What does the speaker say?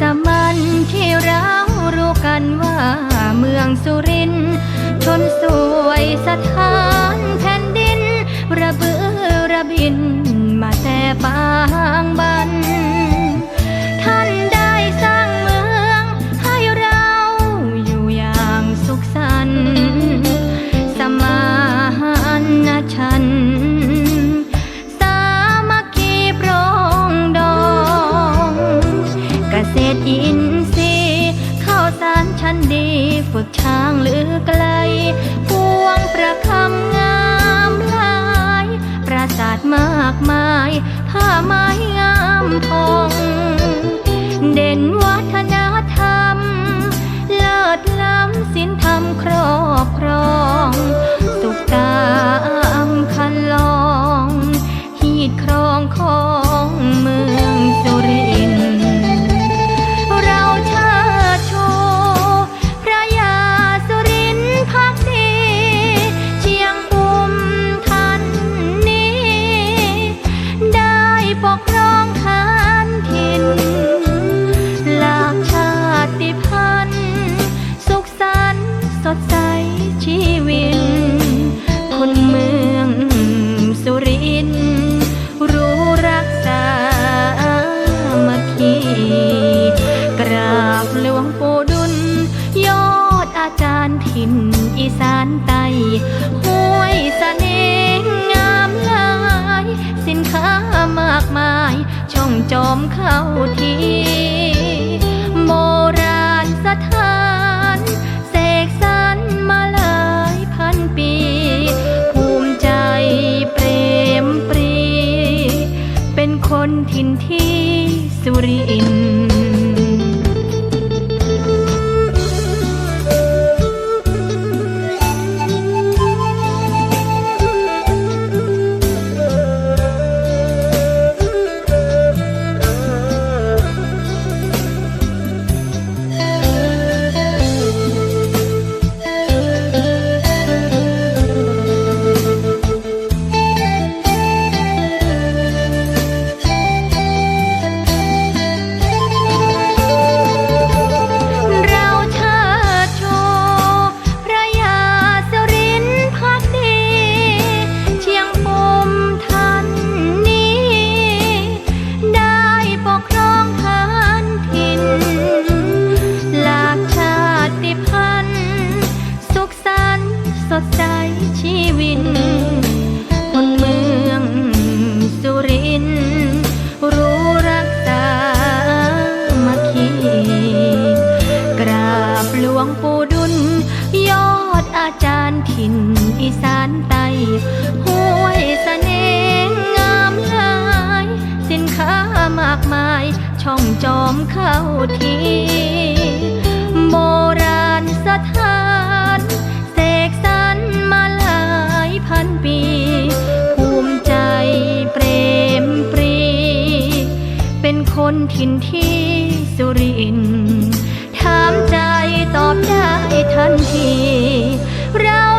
สมันที่เรารู้กันว่าเมืองสุรินทร์ชนสวยสถานแผ่นดิน ระเบือระบินมาแต่ปางบาน ช้างหรือไกล พวงประคำงามหลาย ปราสาทมากมาย ผ้าไม้งามทอง ห้วยเสน่ห์งามหลาย สินค้ามากมาย ช่องจอมเข้าทีโบราณสถานเสกสรรมาหลายพันปี ภูมิใจเปรมปรี เป็นคนถิ่นที่สุรินทร์ ปู่ดุล ยอดอาจารย์ถิ่นอีสานใต้ห้วยเสน่ห์งามหลาย สินค้ามากมาย ช่องจอมเข้าทีโบราณสถานเสกสรรมาหลายพันปี ภูมิใจเปรมปรี เป็นคนถิ่นที่สุรินถามใจ ตอบได้ทันทีเรา